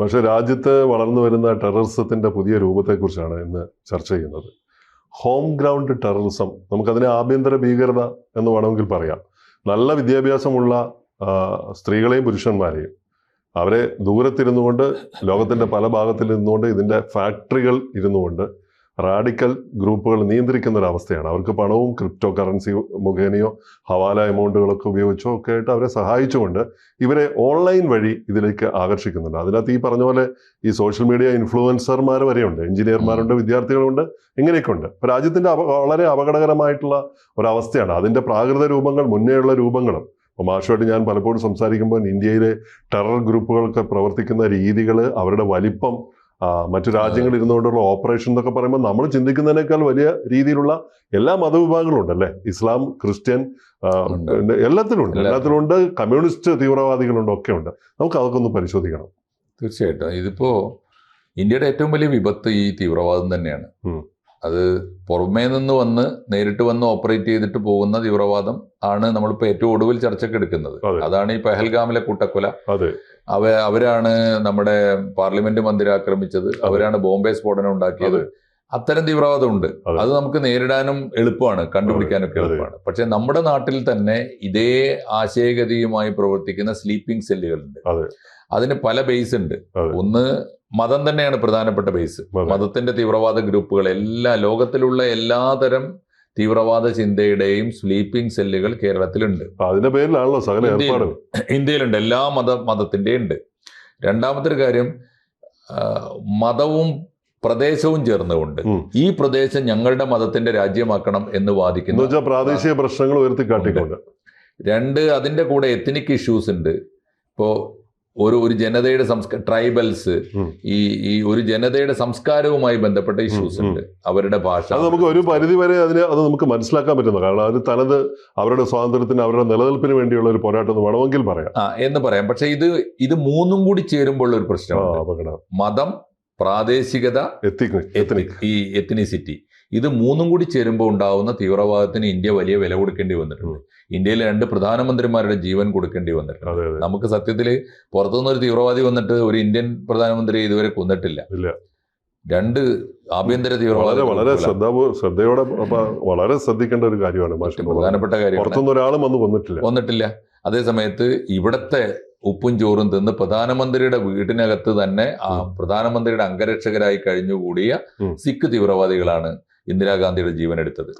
പക്ഷെ രാജ്യത്ത് വളർന്നു വരുന്ന ടെററിസത്തിന്റെ പുതിയ രൂപത്തെക്കുറിച്ചാണ് ഇന്ന് ചർച്ച ചെയ്യുന്നത്. ഹോം ഗ്രൗണ്ട് ടെററിസം നമുക്കതിനെ ആഭ്യന്തര ഭീകരത എന്ന് വേണമെങ്കിൽ പറയാം. നല്ല വിദ്യാഭ്യാസമുള്ള സ്ത്രീകളെയും പുരുഷന്മാരെയും. അവരെ ദൂരത്തിരുന്നുകൊണ്ട് ലോകത്തിന്റെ പല ഭാഗത്തിൽ ഇരുന്നുകൊണ്ട് ഇതിന്റെ ഫാക്ടറികൾ ഇരുന്നുകൊണ്ട് റാഡിക്കൽ ഗ്രൂപ്പുകൾ നിയന്ത്രിക്കുന്ന ഒരു അവസ്ഥയാണ്. അവർക്ക് പണവും ക്രിപ്റ്റോ കറൻസി മുഖേനയോ ഹവാല എമൗണ്ടുകളൊക്കെ ഉപയോഗിച്ചോ ഒക്കെ ആയിട്ട് അവരെ സഹായിച്ചുകൊണ്ട് ഇവരെ ഓൺലൈൻ വഴി ഇതിലേക്ക് ആകർഷിക്കുന്നുണ്ട്. അതിനകത്ത് ഈ പറഞ്ഞ പോലെ ഈ സോഷ്യൽ മീഡിയ ഇൻഫ്ലുവൻസർമാർ വരെയുണ്ട്. എഞ്ചിനീയർമാരുണ്ട് വിദ്യാർത്ഥികളുണ്ട് ഇങ്ങനെയൊക്കെ ഉണ്ട് അപ്പൊ രാജ്യത്തിന്റെ അപ- വളരെ അപകടകരമായിട്ടുള്ള ഒരവസ്ഥയാണ്. അതിന്റെ പ്രാകൃത രൂപങ്ങൾ മുന്നേയുള്ള രൂപങ്ങളും. അപ്പോൾ മാഷുമായിട്ട് ഞാൻ പലപ്പോഴും സംസാരിക്കുമ്പോൾ ഇന്ത്യയിലെ ടെറർ ഗ്രൂപ്പുകളൊക്കെ പ്രവർത്തിക്കുന്ന രീതികൾ അവരുടെ വലിപ്പം മറ്റു രാജ്യങ്ങളിൽ ഇരുന്നുകൊണ്ടുള്ള ഓപ്പറേഷൻ എന്നൊക്കെ പറയുമ്പോൾ നമ്മൾ ചിന്തിക്കുന്നതിനേക്കാൾ വലിയ രീതിയിലുള്ള എല്ലാ മതവിഭാഗങ്ങളും ഉണ്ട്. അല്ലേ ഇസ്ലാം ക്രിസ്ത്യൻ എല്ലാത്തിലുണ്ട് എല്ലാത്തിലുണ്ട് കമ്മ്യൂണിസ്റ്റ് തീവ്രവാദികളുണ്ട് ഒക്കെ ഉണ്ട്. നമുക്ക് അതൊക്കെ ഒന്ന് പരിശോധിക്കണം. തീർച്ചയായിട്ടും. ഇതിപ്പോ ഇന്ത്യയുടെ ഏറ്റവും വലിയ വിപത്ത് ഈ തീവ്രവാദം തന്നെയാണ്. അത് പുറമേ നിന്ന് വന്ന് നേരിട്ട് വന്ന് ഓപ്പറേറ്റ് ചെയ്തിട്ട് പോകുന്ന തീവ്രവാദം ആണ് നമ്മളിപ്പോൾ ഏറ്റവും ഒടുവിൽ ചർച്ചയ്ക്ക് എടുക്കുന്നത്. അതാണ് ഈ പെഹൽഗാമിലെ കൂട്ടക്കൊല. അവ അവരാണ് നമ്മുടെ പാർലമെന്റ് മന്ദിരം ആക്രമിച്ചത് അവരാണ് ബോംബെ സ്ഫോടനം ഉണ്ടാക്കിയത്. അത്തരം തീവ്രവാദമുണ്ട്. അത്. നമുക്ക് നേരിടാനും എളുപ്പമാണ് കണ്ടുപിടിക്കാനൊക്കെ ഒക്കെ എളുപ്പമാണ്. പക്ഷെ നമ്മുടെ നാട്ടിൽ തന്നെ ഇതേ ആശയഗതിയുമായി പ്രവർത്തിക്കുന്ന സ്ലീപ്പിംഗ് സെല്ലുകളുണ്ട്. അതിന് പല ബേസ് ഉണ്ട് ഒന്ന് മതം തന്നെയാണ് പ്രധാനപ്പെട്ട ബേസ്. മതത്തിന്റെ തീവ്രവാദ ഗ്രൂപ്പുകൾ എല്ലാ ലോകത്തിലുള്ള എല്ലാതരം തീവ്രവാദ ചിന്തയുടെയും സ്ലീപ്പിംഗ് സെല്ലുകൾ കേരളത്തിലുണ്ട്. അതിന്റെ പേരിലാണല്ലോ സകല ഇന്ത്യയിലുണ്ട്. എല്ലാ മത മതത്തിന്റെയും ഉണ്ട്. രണ്ടാമത്തെ ഒരു കാര്യം മതവും പ്രദേശവും ചേർന്നുകൊണ്ട് ഈ പ്രദേശം ഞങ്ങളുടെ മതത്തിന്റെ രാജ്യമാക്കണം എന്ന് വാദിക്കുന്നു പ്രാദേശിക പ്രശ്നങ്ങൾ ഉയർത്തി കാട്ടിക്കൊണ്ട്. രണ്ട് അതിന്റെ കൂടെ എത്നിക് ഇഷ്യൂസ് ഉണ്ട്. ഇപ്പോ ഒരു ഒരു ജനതയുടെ സംസ്കാര ട്രൈബൽസ് ഈ ഈ ഒരു ജനതയുടെ സംസ്കാരവുമായി ബന്ധപ്പെട്ട ഇഷ്യൂസ് ഉണ്ട്. അവരുടെ ഭാഷ. അത് നമുക്ക് ഒരു പരിധി വരെ അതിനെ അത് നമുക്ക് മനസ്സിലാക്കാൻ പറ്റുന്നു കാരണം അത് തനത് അവരുടെ സ്വാതന്ത്ര്യത്തിന് അവരുടെ നിലനിൽപ്പിന് വേണ്ടിയുള്ള ഒരു പോരാട്ടം എന്ന് വേണമെങ്കിൽ പറയാം. ആ എന്ന് പറയാം. പക്ഷെ ഇത് ഇത് മൂന്നും കൂടി ചേരുമ്പോൾ ഒരു പ്രശ്നമാണ് മതം പ്രാദേശികത ഈ എത്തിനിസിറ്റി ഇത് മൂന്നും കൂടി ചേരുമ്പോൾ ഉണ്ടാവുന്ന തീവ്രവാദത്തിന് ഇന്ത്യ വലിയ വില കൊടുക്കേണ്ടി വന്നിട്ടുണ്ട്. ഇന്ത്യയിലെ രണ്ട് പ്രധാനമന്ത്രിമാരുടെ ജീവൻ കൊടുക്കേണ്ടി വന്നിട്ടുണ്ട്. നമുക്ക് സത്യത്തിൽ പുറത്തുനിന്ന് ഒരു തീവ്രവാദി വന്നിട്ട് ഒരു ഇന്ത്യൻ പ്രധാനമന്ത്രി ഇതുവരെ കൊന്നിട്ടില്ല. രണ്ട് ആഭ്യന്തര തീവ്രവാദം വളരെ ശ്രദ്ധയോടെ വളരെ ശ്രദ്ധിക്കേണ്ട ഒരു കാര്യമാണ് പ്രധാനപ്പെട്ട കാര്യം പുറത്തുനിന്ന് ഒരാളും വന്ന് കൊന്നിട്ടില്ല. വന്നിട്ടില്ല. അതേ സമയത്ത് ഇവിടത്തെ ഉപ്പും ചോറും തിന്ന് പ്രധാനമന്ത്രിയുടെ വീടിനകത്ത് തന്നെ ആ പ്രധാനമന്ത്രിയുടെ അംഗരക്ഷകരായി കഴിഞ്ഞുകൂടിയ സിഖ് തീവ്രവാദികളാണ് ഇന്ദിരാഗാന്ധിയുടെ ജീവൻ എടുത്തത്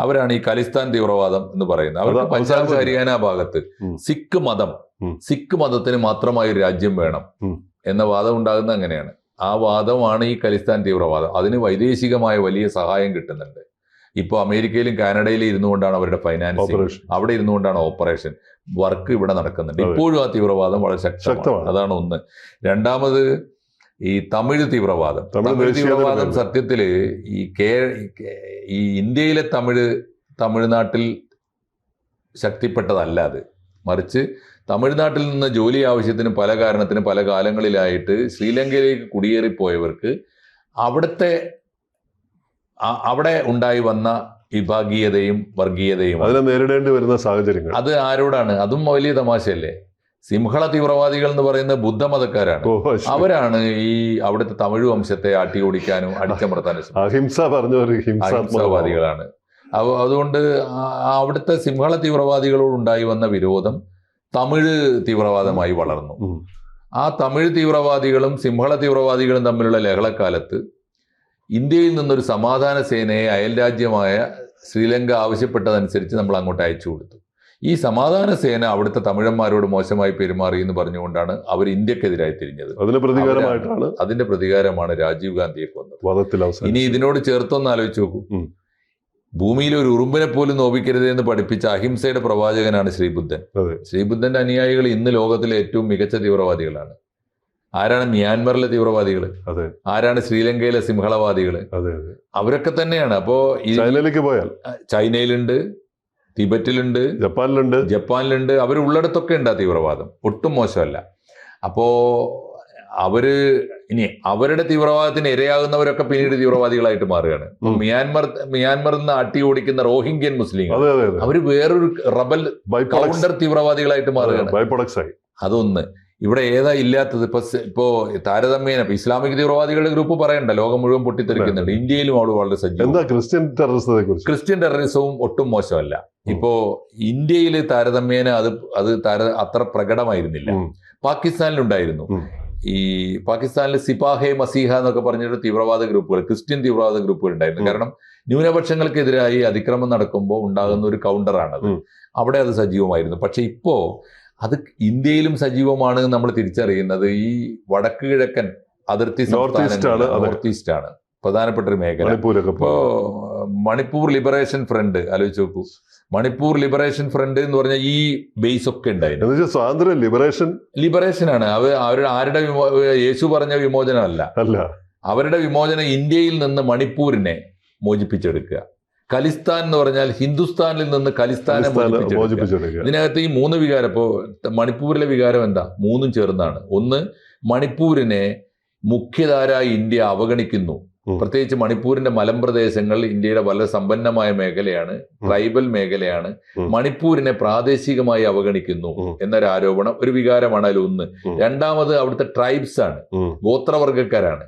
അവരാണ് ഈ ഖലിസ്ഥാൻ തീവ്രവാദം എന്ന് പറയുന്നത്. അവർ പഞ്ചാബ്. ഹരിയാന ഭാഗത്ത് സിഖ് മതം സിഖ് മതത്തിന് മാത്രമായി ഒരു രാജ്യം വേണം എന്ന വാദം ഉണ്ടാകുന്നത് അങ്ങനെയാണ്. ആ വാദമാണ് ഈ ഖലിസ്ഥാൻ തീവ്രവാദം. അതിന് വൈദേശികമായ വലിയ സഹായം കിട്ടുന്നുണ്ട്. ഇപ്പോൾ അമേരിക്കയിലും കാനഡയിലും ഇരുന്നുകൊണ്ടാണ് അവരുടെ ഫൈനാൻസിങ്. അവിടെ അവിടെ ഇരുന്നുകൊണ്ടാണ് ഓപ്പറേഷൻ. വർക്ക് ഇവിടെ നടക്കുന്നുണ്ട്. ഇപ്പോഴും ആ തീവ്രവാദം വളരെ ശക്തമാണ്. അതാണ് ഒന്ന്. രണ്ടാമത് ഈ തമിഴ് തീവ്രവാദം. തമിഴ് തീവ്രവാദം സത്യത്തിൽ സത്യത്തിൽ ഈ കേ ഈ ഇന്ത്യയിലെ തമിഴ് തമിഴ്നാട്ടിൽ ശക്തിപ്പെട്ടതല്ല അത്. മറിച്ച് തമിഴ്നാട്ടിൽ നിന്ന് ജോലി ആവശ്യത്തിന് പല കാരണത്തിനും പല കാലങ്ങളിലായിട്ട് ശ്രീലങ്കയിലേക്ക് കുടിയേറിപ്പോയവർക്ക് അവിടുത്തെ അവിടെ ഉണ്ടായി വന്ന വിഭാഗീയതയും വർഗീയതയും. അതിനെ നേരിടേണ്ടി വരുന്ന സാഹചര്യങ്ങൾ. അത് ആരോടാണ്? അതും വലിയ തമാശയല്ലേ? സിംഹള തീവ്രവാദികൾ എന്ന് പറയുന്ന ബുദ്ധമതക്കാരാണ്. അവരാണ് ഈ അവിടുത്തെ തമിഴ് വംശത്തെ ആട്ടി ഓടിക്കാനും അടിച്ചമർത്താനും അഹിംസ പറഞ്ഞ അഹിംസാവാദികളാണ്. അതുകൊണ്ട് അവിടുത്തെ സിംഹള തീവ്രവാദികളോട് ഉണ്ടായി വന്ന വിരോധം തമിഴ് തീവ്രവാദമായി വളർന്നു. ആ തമിഴ് തീവ്രവാദികളും സിംഹള തീവ്രവാദികളും തമ്മിലുള്ള ലഹളക്കാലത്ത് ഇന്ത്യയിൽ നിന്നൊരു സമാധാന സേനയെ അയൽരാജ്യമായ ശ്രീലങ്ക ആവശ്യപ്പെട്ടതനുസരിച്ച് നമ്മൾ അങ്ങോട്ട് അയച്ചു കൊടുത്തു. ഈ സമാധാന സേന അവിടുത്തെ തമിഴന്മാരോട് മോശമായി പെരുമാറി എന്ന് പറഞ്ഞുകൊണ്ടാണ് അവർ ഇന്ത്യക്കെതിരായി തിരിഞ്ഞത്. അതിന് പ്രതികാരമായിട്ടാണ്? അതിന്റെ പ്രതികാരമാണ് രാജീവ് ഗാന്ധിയെ കൊന്നത്. ഇനി ഇതിനോട് ചേർത്തൊന്ന് ആലോചിച്ച് നോക്കൂ. ഭൂമിയിൽ ഒരു ഉറുമ്പിനെ പോലും നോവിക്കരുത് എന്ന് പഠിപ്പിച്ച അഹിംസയുടെ പ്രവാചകനാണ് ശ്രീബുദ്ധൻ. ശ്രീബുദ്ധന്റെ അനുയായികൾ ഇന്ന് ലോകത്തിലെ ഏറ്റവും മികച്ച തീവ്രവാദികളാണ്. ആരാണ് മ്യാൻമറിലെ തീവ്രവാദികൾ അതെ. ആരാണ് ശ്രീലങ്കയിലെ സിംഹളവാദികൾ അതെ അതെ. അവരൊക്കെ തന്നെയാണ്. അപ്പോ ചൈനയിലേക്ക് പോയാൽ? ചൈനയിലുണ്ട് തിബറ്റിലുണ്ട് ജപ്പാനിലുണ്ട്. ജപ്പാനിലുണ്ട്. അവരുള്ളിടത്തൊക്കെ ഉണ്ട് ആ തീവ്രവാദം. ഒട്ടും മോശമല്ല. അപ്പോ അവർ ഇനി അവരുടെ തീവ്രവാദത്തിന് ഇരയാകുന്നവരൊക്കെ പിന്നീട് തീവ്രവാദികളായിട്ട് മാറുകയാണ്. മ്യാൻമർ മ്യാൻമറിൽ നിന്ന് അട്ടി ഓടിക്കുന്ന റോഹിംഗ്യൻ മുസ്ലിം അവർ വേറൊരു റബൽ കൗണ്ടർ തീവ്രവാദികളായിട്ട് മാറുകയാണ്. അതൊന്ന്. ഇവിടെ ഏതാ ഇല്ലാത്തത്? ഇപ്പൊ ഇപ്പോ താരതമ്യേന ഇപ്പൊ ഇസ്ലാമിക് തീവ്രവാദികളുടെ ഗ്രൂപ്പ് പറയണ്ട ലോകം മുഴുവൻ പൊട്ടിത്തെറിക്കുന്നുണ്ട്. ഇന്ത്യയിലും അവൾ വളരെ സജീവം. ക്രിസ്ത്യൻ ടെററിസത്തെ കുറിച്ച് ക്രിസ്ത്യൻ ടെററിസവും ഒട്ടും മോശമല്ല. ഇപ്പോ ഇന്ത്യയിൽ താരതമ്യേന അത് അത് താര അത്ര പ്രകടമായിരുന്നില്ല. പാകിസ്ഥാനിലുണ്ടായിരുന്നു. ഈ പാകിസ്ഥാനിലെ സിപാഹെ മസീഹ എന്നൊക്കെ പറഞ്ഞിട്ട് തീവ്രവാദ ഗ്രൂപ്പുകൾ ക്രിസ്ത്യൻ തീവ്രവാദ ഗ്രൂപ്പുകൾ ഉണ്ടായിരുന്നു. കാരണം ന്യൂനപക്ഷങ്ങൾക്കെതിരായി അതിക്രമം നടക്കുമ്പോൾ ഉണ്ടാകുന്ന ഒരു കൗണ്ടറാണത്. അവിടെ അത് സജീവമായിരുന്നു. പക്ഷെ ഇപ്പോ അത് ഇന്ത്യയിലും സജീവമാണ് നമ്മൾ തിരിച്ചറിയുന്നത്. ഈ വടക്ക് കിഴക്കൻ അതിർത്തി നോർത്ത് ഈസ്റ്റ് ആണ്. പ്രധാനപ്പെട്ട ഒരു മേഖല. ഇപ്പോ മണിപ്പൂർ ലിബറേഷൻ ഫ്രണ്ട് ആലോചിച്ച് നോക്കൂ. മണിപ്പൂർ ലിബറേഷൻ ഫ്രണ്ട് എന്ന് പറഞ്ഞാൽ ഈ ബേസ് ഒക്കെ ഉണ്ടായിരുന്നു. സ്വാതന്ത്ര്യ ലിബറേഷൻ ലിബറേഷൻ ആണ്. അവർ അവരുടെ ആരുടെ യേശു പറഞ്ഞ വിമോചനമല്ല. അല്ല. അവരുടെ വിമോചനം ഇന്ത്യയിൽ നിന്ന് മണിപ്പൂരിനെ മോചിപ്പിച്ചെടുക്കുക. ഖലിസ്ഥാൻ എന്ന് പറഞ്ഞാൽ ഹിന്ദുസ്ഥാനിൽ നിന്ന് ഖലിസ്ഥാനെ പാകിസ്ഥാന് മോചിപ്പിച്ചെടുക്കുക. മോചിപ്പിച്ചെടുക്കുക. ഇതിനകത്ത് ഈ മൂന്ന് വികാരം ഇപ്പോൾ മണിപ്പൂരിലെ വികാരം എന്താ? മൂന്നും ചേർന്നാണ്. ഒന്ന് മണിപ്പൂരിനെ മുഖ്യധാര ഇന്ത്യ അവഗണിക്കുന്നു. പ്രത്യേകിച്ച് മണിപ്പൂരിന്റെ മലമ്പ്രദേശങ്ങൾ ഇന്ത്യയുടെ വളരെ സമ്പന്നമായ മേഖലയാണ് ട്രൈബൽ മേഖലയാണ്. മണിപ്പൂരിനെ പ്രാദേശികമായി അവഗണിക്കുന്നു എന്നൊരു ആരോപണം ഒരു വികാരമാണ് അതിൽ ഒന്ന്. രണ്ടാമത് അവിടുത്തെ ട്രൈബ്സ് ആണ്. ഗോത്രവർഗക്കാരാണ്.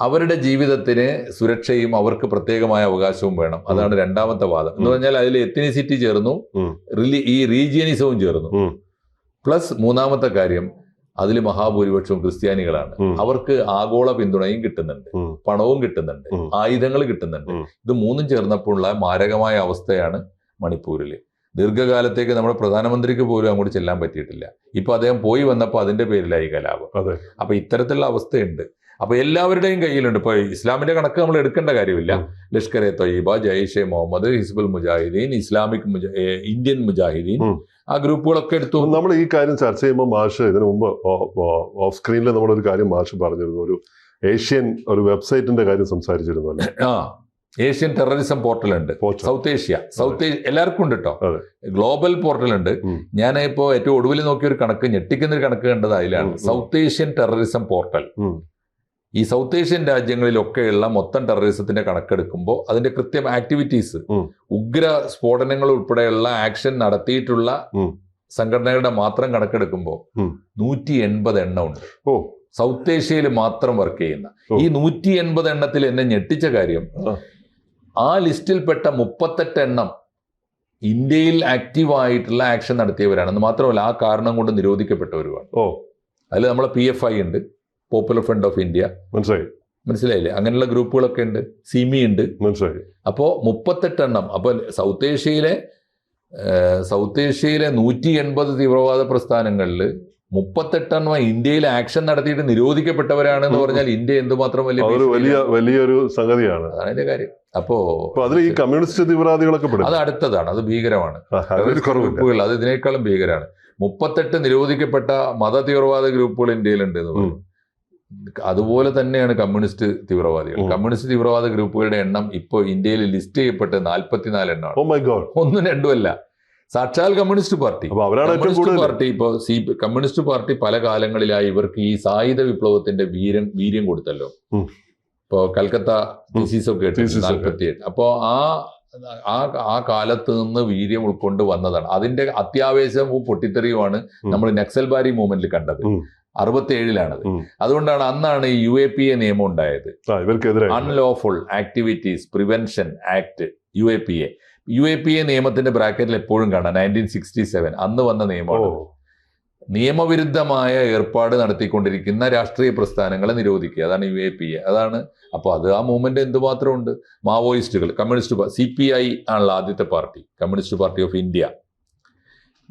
അവരുടെ ജീവിതത്തിന് സുരക്ഷയും അവർക്ക് പ്രത്യേകമായ അവകാശവും വേണം. അതാണ് രണ്ടാമത്തെ വാദം. എന്ന്. പറഞ്ഞാൽ അതിൽ എത്തിനിസിറ്റി ചേർന്നു ഈ റീജിയനിസവും ചേർന്നു. പ്ലസ് മൂന്നാമത്തെ കാര്യം അതിൽ മഹാഭൂരിപക്ഷവും ക്രിസ്ത്യാനികളാണ്. അവർക്ക് ആഗോള പിന്തുണയും കിട്ടുന്നുണ്ട്. പണവും കിട്ടുന്നുണ്ട്. ആയുധങ്ങൾ കിട്ടുന്നുണ്ട്. ഇത് മൂന്നും ചേർന്നപ്പോഴുള്ള മാരകമായ അവസ്ഥയാണ് മണിപ്പൂരിൽ ദീർഘകാലത്തേക്ക് നമ്മുടെ പ്രധാനമന്ത്രിക്ക് പോലും അങ്ങോട്ട് ചെല്ലാൻ പറ്റിയിട്ടില്ല. ഇപ്പൊ അദ്ദേഹം പോയി വന്നപ്പോൾ അതിന്റെ പേരിലായി കലാപം. അപ്പൊ ഇത്തരത്തിലുള്ള അവസ്ഥയുണ്ട്. അപ്പൊ എല്ലാവരുടെയും കയ്യിലുണ്ട്. ഇപ്പൊ ഇസ്ലാമിന്റെ കണക്ക് നമ്മൾ എടുക്കേണ്ട കാര്യമില്ല. ലഷ്കർ എ തൊയ്ബ ജയ്ഷെ മുഹമ്മദ് ഹിസ്ബുൽ മുജാഹിദീൻ ഇസ്ലാമിക് ഇന്ത്യൻ മുജാഹിദീൻ ആ ഗ്രൂപ്പുകളൊക്കെ എടുത്തു. നമ്മൾ ഈ കാര്യം ചർച്ച ചെയ്യുമ്പോൾ മാഷ് ഇതിനു മുമ്പ് ഓഫ് സ്ക്രീനിൽ നമ്മളൊരു കാര്യം മാഷ് പറഞ്ഞിരുന്നു. ഒരു ഏഷ്യൻ ഒരു വെബ്സൈറ്റിന്റെ കാര്യം സംസാരിച്ചിരുന്നു അല്ലേ? ആ ഏഷ്യൻ ടെററിസം പോർട്ടൽ. ഉണ്ട് സൗത്ത് ഏഷ്യ. സൗത്ത് ഏഷ്യ എല്ലാവർക്കും ഉണ്ട് കേട്ടോ ഗ്ലോബൽ പോർട്ടൽ ഉണ്ട് ഞാൻ ഇപ്പോൾ ഏറ്റവും ഒടുവിൽ നോക്കിയ ഒരു കണക്ക് ഞെട്ടിക്കുന്ന ഒരു കണക്ക് കണ്ടത് അതിലാണ്. South Asian terrorism portal. ഈ സൗത്ത് ഏഷ്യൻ രാജ്യങ്ങളിലൊക്കെയുള്ള മൊത്തം ടെററിസത്തിന്റെ കണക്കെടുക്കുമ്പോൾ അതിന്റെ കൃത്യം ആക്ടിവിറ്റീസ് ഉഗ്ര സ്ഫോടനങ്ങൾ ഉൾപ്പെടെയുള്ള ആക്ഷൻ നടത്തിയിട്ടുള്ള. സംഘടനകളുടെ മാത്രം കണക്കെടുക്കുമ്പോൾ. നൂറ്റി എൺപത് എണ്ണം ഉണ്ട്. ഓ. സൗത്ത് ഏഷ്യയിൽ മാത്രം വർക്ക് ചെയ്യുന്ന. ഈ നൂറ്റി എൺപത് എണ്ണത്തിൽ എന്നെ ഞെട്ടിച്ച കാര്യം ആ. ആ ലിസ്റ്റിൽപ്പെട്ട മുപ്പത്തെട്ട് എണ്ണം ഇന്ത്യയിൽ ആക്റ്റീവായിട്ടുള്ള ആക്ഷൻ നടത്തിയവരാണ്. മാത്രമല്ല ആ കാരണം കൊണ്ട് നിരോധിക്കപ്പെട്ടവരുമാണ്. ഓ. അതിൽ നമ്മളെ പി എഫ് ഐ ഉണ്ട്. പോപ്പുലർ ഫ്രണ്ട് ഓഫ് ഇന്ത്യ മനസ്സിലായി? മനസ്സിലായില്ലേ? അങ്ങനെയുള്ള ഗ്രൂപ്പുകളൊക്കെ ഉണ്ട്. സിമി ഉണ്ട്. മനസ്സിലായി. അപ്പോൾ മുപ്പത്തെട്ടെണ്ണം. അപ്പോൾ സൗത്ത് ഏഷ്യയിലെ സൗത്ത് ഏഷ്യയിലെ നൂറ്റി എൺപത് തീവ്രവാദ പ്രസ്ഥാനങ്ങളിൽ മുപ്പത്തെട്ടെണ്ണം ഇന്ത്യയിൽ ആക്ഷൻ നടത്തിയിട്ട് നിരോധിക്കപ്പെട്ടവരാണ് എന്ന് പറഞ്ഞാൽ ഇന്ത്യ എന്തുമാത്രം വലിയ വലിയ. വലിയൊരു സംഗതിയാണ്. അതിന്റെ കാര്യം. അപ്പോ അതിൽ ഈ കമ്മ്യൂണിസ്റ്റ് തീവ്രവാദികളൊക്കെ അത് അടുത്തതാണ്. അത് ഭീകരമാണ്. ഗ്രൂപ്പുകൾ. അത് ഇതിനേക്കാളും ഭീകരമാണ്. മുപ്പത്തെട്ട് നിരോധിക്കപ്പെട്ട മത തീവ്രവാദ ഗ്രൂപ്പുകൾ ഇന്ത്യയിലുണ്ട് എന്ന് പറഞ്ഞു അതുപോലെ തന്നെയാണ് കമ്മ്യൂണിസ്റ്റ് തീവ്രവാദികൾ. കമ്മ്യൂണിസ്റ്റ് തീവ്രവാദ ഗ്രൂപ്പുകളുടെ എണ്ണം ഇപ്പോൾ ഇന്ത്യയിൽ ലിസ്റ്റ് ചെയ്യപ്പെട്ട് നാൽപ്പത്തിനാല് എണ്ണമാണ് ഗോഡ് ഒന്നും രണ്ടുമല്ല. സാക്ഷാൽ കമ്മ്യൂണിസ്റ്റ് പാർട്ടി. കമ്മ്യൂണിസ്റ്റ് പാർട്ടി ഇപ്പോൾ സി കമ്മ്യൂണിസ്റ്റ് പാർട്ടി പല കാലങ്ങളിലായി ഇവർക്ക് ഈ സായുധ വിപ്ലവത്തിന്റെ വീരം വീര്യം കൊടുത്തല്ലോ. ഇപ്പോ കൽക്കത്ത ഡിസീസ് ഒക്കെ. നാൽപ്പത്തി എട്ട് അപ്പോ ആ ആ ആ കാലത്ത് നിന്ന് വീര്യം ഉൾക്കൊണ്ട് വന്നതാണ്. അതിന്റെ അത്യാവേശവും പൊട്ടിത്തെറിയുമാണ്. നമ്മൾ നക്സൽബാരി മൂവ്മെന്റിൽ കണ്ടത്. ഉം. അറുപത്തി ഏഴിലാണ് അതുകൊണ്ടാണ് അന്നാണ് ഈ യു എ പി എ നിയമം ഉണ്ടായത് unlawful activities prevention act U A P A. U A P A നിയമത്തിന്റെ ബ്രാക്കറ്റിൽ എപ്പോഴും കാണാം. നയന്റീൻ സിക്സ്റ്റി സെവൻ അന്ന് വന്ന നിയമം നിയമമാണ് നിയമവിരുദ്ധമായ ഏർപ്പാട് നടത്തിക്കൊണ്ടിരിക്കുന്ന രാഷ്ട്രീയ പ്രസ്ഥാനങ്ങളെ നിരോധിക്കുക. അതാണ് യു എ പി എ. അതാണ് അപ്പോൾ അത് ആ മൂവ്മെന്റ് എന്തുമാത്രമുണ്ട്? മാവോയിസ്റ്റുകൾ കമ്മ്യൂണിസ്റ്റ് സി പി ഐ ആണല്ലോ ആദ്യത്തെ party communist party of India.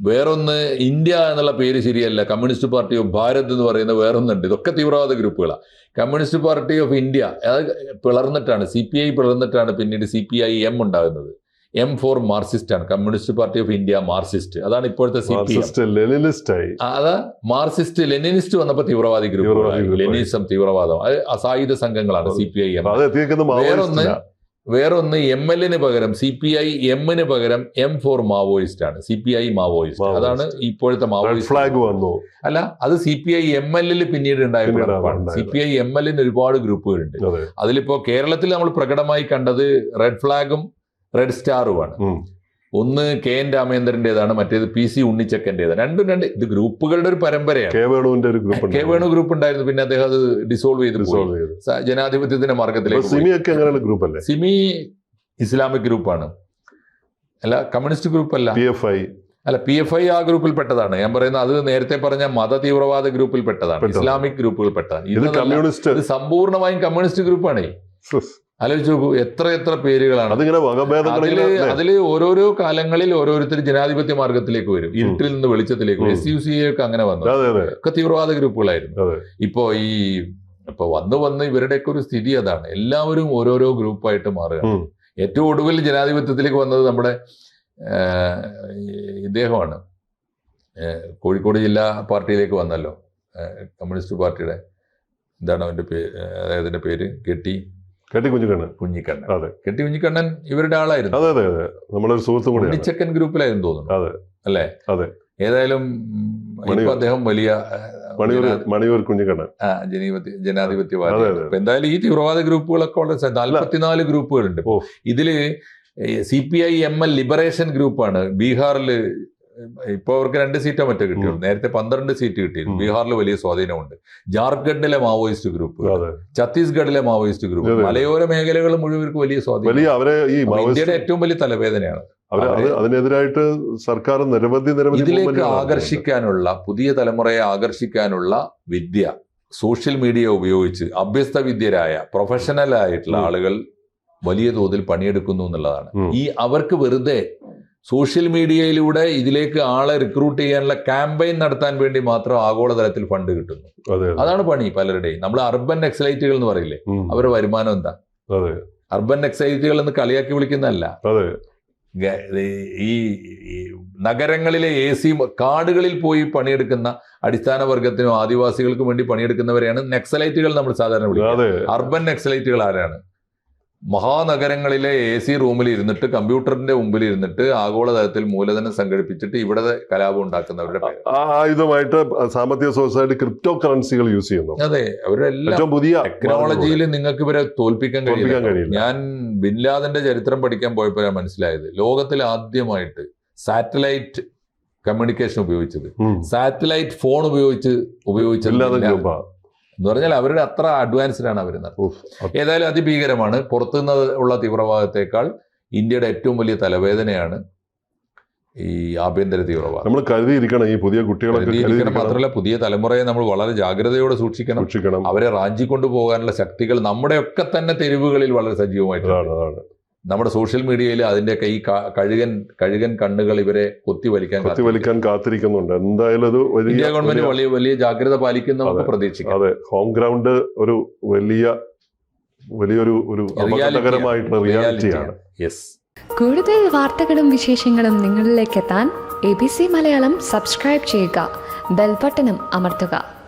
വേറൊന്ന് ഇന്ത്യ എന്നുള്ള പേര് ശരിയല്ല. കമ്മ്യൂണിസ്റ്റ് പാർട്ടി ഓഫ് ഭാരത് എന്ന് പറയുന്ന വേറൊന്നുണ്ട്. ഇതൊക്കെ തീവ്രവാദ ഗ്രൂപ്പുകളാണ് കമ്മ്യൂണിസ്റ്റ് പാർട്ടി ഓഫ് ഇന്ത്യ അത് പിളർന്നിട്ടാണ് സി പി ഐ പിളർന്നിട്ടാണ് പിന്നീട് സി പി ഐ എം ഉണ്ടാകുന്നത്. എം ഫോർ മാർസിസ്റ്റ് ആണ്. Communist party of India Marxist അതാണ് ഇപ്പോഴത്തെ സി പി അതാ മാർസിസ്റ്റ് ലെനിനിസ്റ്റ് വന്നപ്പോൾ തീവ്രവാദി ഗ്രൂപ്പ് ലെനിനിസം തീവ്രവാദം. അത് അസായുധ സംഘങ്ങളാണ് സി പി ഐ എം വേറൊന്ന് വേറൊന്ന് എം എല്ലിന് പകരം സി പി ഐ എമ്മിന് പകരം എം ഫോർ മാവോയിസ്റ്റ് ആണ്. C P I Maoist. അതാണ് ഇപ്പോഴത്തെ മാവോയിസ്റ്റ് ഫ്ലാഗ് വന്നു. അല്ല അത് സി പി ഐ എം എല്ലിൽ പിന്നീട് ഉണ്ടായ സി. പി ഐ എം എല്ലിന് ഒരുപാട് ഗ്രൂപ്പുകളുണ്ട്. അതിലിപ്പോ കേരളത്തിൽ നമ്മൾ പ്രകടമായി കണ്ടത് റെഡ് ഫ്ലാഗും റെഡ് സ്റ്റാറുമാണ്. ഒന്ന് കെ എൻ രാമേന്ദ്രന്റേതാണ് മറ്റേത് പി സി ഉണ്ണിച്ചക്കന്റെതാണ് രണ്ടും രണ്ട് ഇത് ഗ്രൂപ്പുകളുടെ ഒരു പരമ്പരയാണ്. കെ വേണുവിന്റെ ഒരു ഗ്രൂപ്പ് കെ വേണു ഗ്രൂപ്പ് ഉണ്ടായിരുന്നു പിന്നെ അദ്ദേഹം അത് ഡിസോൾവ് ചെയ്ത് ഡിസോൾവ് ചെയ്തു. ജനാധിപത്യത്തിന്റെ മാർഗത്തിലേക്ക് സിമി സിമിയൊക്കെ അങ്ങനെയുള്ള ഗ്രൂപ്പ് അല്ലേ സിമി ഇസ്ലാമിക് ഗ്രൂപ്പാണ്. അല്ല കമ്മ്യൂണിസ്റ്റ് ഗ്രൂപ്പ് അല്ല പി എഫ് ഐ. അല്ല പി എഫ് ഐ ആ ഗ്രൂപ്പിൽ പെട്ടതാണ്. ഞാൻ പറയുന്നത് അത് നേരത്തെ പറഞ്ഞ മത തീവ്രവാദ ഗ്രൂപ്പിൽ പെട്ടതാണ്. ഇസ്ലാമിക് ഗ്രൂപ്പുകൾ പെട്ടതാണ്. ഇത്. കമ്മ്യൂണിസ്റ്റ്. സമ്പൂർണമായും കമ്മ്യൂണിസ്റ്റ് ഗ്രൂപ്പാണ്. ആലോചിച്ച് നോക്കൂ എത്ര എത്ര പേരുകളാണ്. അതിങ്ങനെ വകഭേദങ്ങളിൽ അതിൽ ഓരോരോ കാലങ്ങളിൽ ഓരോരുത്തർ ജനാധിപത്യ മാർഗത്തിലേക്ക് വരും. ഇരുട്ടിൽ നിന്ന് വെളിച്ചത്തിലേക്ക് എസ് യു സി ഒക്കെ അങ്ങനെ വന്നു. ഒക്കെ തീവ്രവാദ ഗ്രൂപ്പുകളായിരുന്നു. ഇപ്പോ ഈ ഇപ്പൊ വന്ന് വന്ന് ഇവരുടെയൊക്കെ ഒരു സ്ഥിതി അതാണ്. എല്ലാവരും ഓരോരോ ഗ്രൂപ്പായിട്ട് മാറുക. ഏറ്റവും ഒടുവിൽ ജനാധിപത്യത്തിലേക്ക് വന്നത് നമ്മുടെ ഇദ്ദേഹമാണ്. കോഴിക്കോട് ജില്ലാ പാർട്ടിയിലേക്ക് വന്നല്ലോ. കമ്മ്യൂണിസ്റ്റ് പാർട്ടിയുടെ എന്താണ് അവന്റെ പേര് അദ്ദേഹത്തിന്റെ പേര്? കെട്ടി കെട്ടി കുഞ്ഞിക്കണ്ണൻ. കുഞ്ഞിക്കണ്ണൻ. അതെ. കെട്ടി കുഞ്ഞിക്കണ്ണൻ ഇവരുടെ ആളായിരുന്നു. അതെ അതെ അതെ. നമ്മളൊരു സുഹൃത്തും കൂടി ഉണ്ണിച്ചക്കൻ ഗ്രൂപ്പിലായിരുന്നു തോന്നുന്നു. അതെ. അല്ലേ? അതെ. ഏതായാലും അദ്ദേഹം വലിയ മണിയൂർ കുഞ്ഞിക്കണ്ണൻ മണിയൂർ കുഞ്ഞുകണ്ണൻ ആ, ജനീപതി- അതെ, ജനാധിപത്യവാദി എന്തായാലും ഈ തീവ്രവാദ ഗ്രൂപ്പുകളൊക്കെ വളരെ നാൽപ്പത്തിനാല് ഗ്രൂപ്പുകളുണ്ട്. ഇതിൽ C P I M L liberation ഗ്രൂപ്പാണ് ബീഹാറിൽ ഇപ്പൊ അവർക്ക് രണ്ട് സീറ്റോ മറ്റോ കിട്ടിയുള്ളൂ നേരത്തെ പന്ത്രണ്ട് സീറ്റ് കിട്ടിയിരുന്നു ബീഹാറിൽ വലിയ സ്വാധീനമുണ്ട്. ജാർഖണ്ഡിലെ മാവോയിസ്റ്റ് ഗ്രൂപ്പ് ഛത്തീസ്ഗഡിലെ മാവോയിസ്റ്റ് ഗ്രൂപ്പ് മലയോര മേഖലകൾ മുഴുവൻ വലിയ സ്വാധീനം. ഇന്ത്യയുടെ ഏറ്റവും വലിയ തലവേദനയാണ്. അതിനെതിരായിട്ട് സർക്കാർ നിരവധി നിരവധി ഇതിലേക്ക് ആകർഷിക്കാനുള്ള പുതിയ തലമുറയെ ആകർഷിക്കാനുള്ള വിദ്യ സോഷ്യൽ മീഡിയ ഉപയോഗിച്ച് അഭ്യസ്ത വിദ്യരായ പ്രൊഫഷണൽ ആയിട്ടുള്ള ആളുകൾ വലിയ തോതിൽ പണിയെടുക്കുന്നു എന്നുള്ളതാണ്. ഈ അവർക്ക് വെറുതെ സോഷ്യൽ മീഡിയയിലൂടെ ഇതിലേക്ക് ആളെ റിക്രൂട്ട് ചെയ്യാനുള്ള ക്യാമ്പയിൻ നടത്താൻ വേണ്ടി മാത്രം ആഗോളതലത്തിൽ ഫണ്ട് കിട്ടുന്നു. അതെ അതെ. അതാണ് പണി പലരുടെയും. നമ്മൾ അർബൻ എക്സലൈറ്റുകൾ എന്ന് പറയില്ലേ? അവരുടെ വരുമാനം എന്താ? അർബൻ എക്സൈറ്റുകൾ എന്ന് കളിയാക്കി വിളിക്കുന്നതല്ല. ഈ നഗരങ്ങളിലെ എ സി കാടുകളിൽ പോയി പണിയെടുക്കുന്ന അടിസ്ഥാന വർഗത്തിനും ആദിവാസികൾക്കും വേണ്ടി പണിയെടുക്കുന്നവരെയാണ് നെക്സലൈറ്റുകൾ നമ്മൾ സാധാരണ വിളിക്കുന്നത്. അർബൻ നെക്സലൈറ്റുകൾ ആരാണ്? മഹാനഗരങ്ങളിലെ എ സി റൂമിൽ ഇരുന്നിട്ട് കമ്പ്യൂട്ടറിന്റെ മുമ്പിൽ ഇരുന്നിട്ട് ആഗോളതലത്തിൽ മൂലധനം സംഘടിപ്പിച്ചിട്ട് ഇവിടെ കലാപം ഉണ്ടാക്കുന്നവരുടെ ആ ആയുധമായിട്ട് സാമ്പത്തിക സൊസൈറ്റി ക്രിപ്റ്റോ കറൻസികൾ യൂസ് ചെയ്യുന്നു. അതെ അവരുടെ ഏറ്റവും പുതിയ ടെക്നോളജിയിൽ നിങ്ങൾക്ക് ഇവരെ തോൽപ്പിക്കാൻ കഴിയില്ല. ഞാൻ ബിൻലാദന്റെ ചരിത്രം പഠിക്കാൻ പോയപ്പോഴാണ് മനസ്സിലായത്. ലോകത്തിൽ ആദ്യമായിട്ട് സാറ്റലൈറ്റ് കമ്മ്യൂണിക്കേഷൻ ഉപയോഗിച്ചത്. സാറ്റലൈറ്റ് ഫോൺ ഉപയോഗിച്ച് ഉപയോഗിച്ചത് എന്ന് പറഞ്ഞാൽ അവരുടെ അത്ര അഡ്വാൻസ്ഡ് ആണ് അവർ. ഏതായാലും അതിഭീകരമാണ്. പുറത്തുനിന്ന് ഉള്ള തീവ്രവാദത്തെക്കാൾ ഇന്ത്യയുടെ ഏറ്റവും വലിയ തലവേദനയാണ് ഈ ആഭ്യന്തര തീവ്രവാദം. നമ്മൾ കരുതിയിരിക്കണം ഈ പുതിയ കരുതിയിരിക്കണം മാത്രമല്ല പുതിയ തലമുറയെ നമ്മൾ വളരെ ജാഗ്രതയോടെ സൂക്ഷിക്കണം. സൂക്ഷിക്കണം. അവരെ റാഞ്ചി കൊണ്ടുപോകാനുള്ള ശക്തികൾ നമ്മുടെയൊക്കെ തന്നെ തെരുവുകളിൽ വളരെ സജീവമായിട്ടുണ്ട്. നമ്മുടെ സോഷ്യൽ മീഡിയയിൽ അതിന്റെ കൈ കഴുകൻ കഴുകൻ കണ്ണുകൾ ഇവരെ കൊത്തി വലിക്കാൻ കൊത്തി വലിക്കാൻ കാത്തിരിക്കുന്നുണ്ട്. എന്തായാലും അത് ഇന്ത്യ ഗവൺമെന്റ് വലിയ- വലിയ ജാഗ്രത പാലിക്കുന്ന നമുക്ക്. പ്രതീക്ഷിക്കാം. അതെ. ഹോം ഗ്രൗണ്ട് ഒരു വലിയ വലിയൊരു ഒരു അപകടകരമായിട്ടുള്ള റിയാലിറ്റിയാണ്. യെസ് കൂടുതൽ വാർത്തകളും വിശേഷങ്ങളും നിങ്ങളിലേക്ക് എത്താൻ A B C Malayalam subscribe ചെയ്യുക. ബെൽബട്ടനും അമർത്തുക.